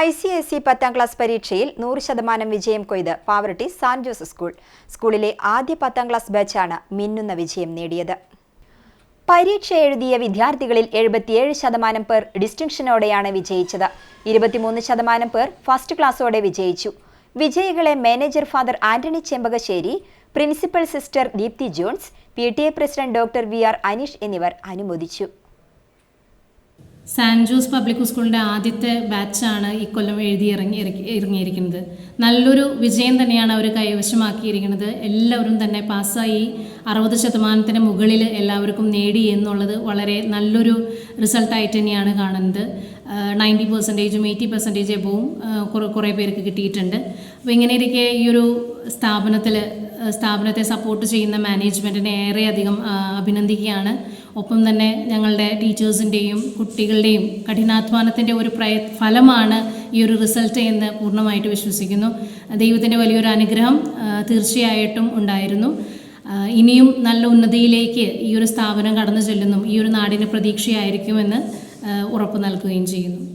I C S C പത്താം class പരീക്ഷയിൽ നൂറ് ശതമാനം വിജയം കൊയ്ത് പാവറട്ടി സാന്റ് ജോസഫ് സ്കൂൾ. സ്കൂളിലെ ആദ്യ പത്താം ക്ലാസ് ബാച്ചാണ് മിന്നുന്ന വിജയം നേടിയത്. പരീക്ഷ എഴുതിയ വിദ്യാർത്ഥികളിൽ എഴുപത്തിയേഴ് ശതമാനം പേർ ഡിസ്റ്റിങ്ഷനോടെയാണ് വിജയിച്ചത്. ഇരുപത്തിമൂന്ന് ശതമാനം പേർ ഫസ്റ്റ് ക്ലാസ്സോടെ വിജയിച്ചു. വിജയികളെ manager father Antony Chempakassery principal sister Deepthi Johns P T A president doctor V R Aneesh എന്നിവർ അനുമോദിച്ചു. സാൻ ജോസ് പബ്ലിക് സ്കൂളിന്റെ ആദ്യത്തെ ബാച്ചാണ് ഈ കൊല്ലം എഴുതി ഇറങ്ങി ഇറങ്ങിയിരിക്കുന്നത്. നല്ലൊരു വിജയം തന്നെയാണ് അവർ കൈവശമാക്കിയിരിക്കുന്നത്. എല്ലാവരും തന്നെ പാസ്സായി അറുപത് ശതമാനത്തിന് മുകളിൽ എല്ലാവർക്കും നേടി എന്നുള്ളത് വളരെ നല്ലൊരു റിസൾട്ടായിട്ട് തന്നെയാണ് കാണുന്നത്. നയന്റി പെർസെന്റേജും എയ്റ്റി പെർസെന്റേജ് എബവും കുറേ പേർക്ക് കിട്ടിയിട്ടുണ്ട്. അപ്പോൾ ഇങ്ങനെ ഇരിക്കെ ഈ ഒരു സ്ഥാപനത്തിൽ സ്ഥാപനത്തെ സപ്പോർട്ട് ചെയ്യുന്ന മാനേജ്മെന്റിനെ ഏറെയധികം അഭിനന്ദിക്കുകയാണ്. ഒപ്പം തന്നെ ഞങ്ങളുടെ ടീച്ചേഴ്സിന്റെയും കുട്ടികളുടെയും കഠിനാധ്വാനത്തിന്റെ ഒരു പ്രയ ഫലമാണ് ഈ ഒരു റിസൾട്ട് എന്ന് പൂർണമായിട്ട് വിശ്വസിക്കുന്നു. ദൈവത്തിന്റെ വലിയൊരു അനുഗ്രഹം തീർച്ചയായിട്ടും ഉണ്ടായിരുന്നു. ഇനിയും നല്ല ഉന്നതിയിലേക്ക് ഈ ഒരു സ്ഥാപനം കടന്നു ചെല്ലുന്നു. ഈ ഒരു നാടിന് പ്രതീക്ഷയായിരിക്കുമെന്ന് ഉറപ്പ് നൽകുകയും ചെയ്യുന്നു.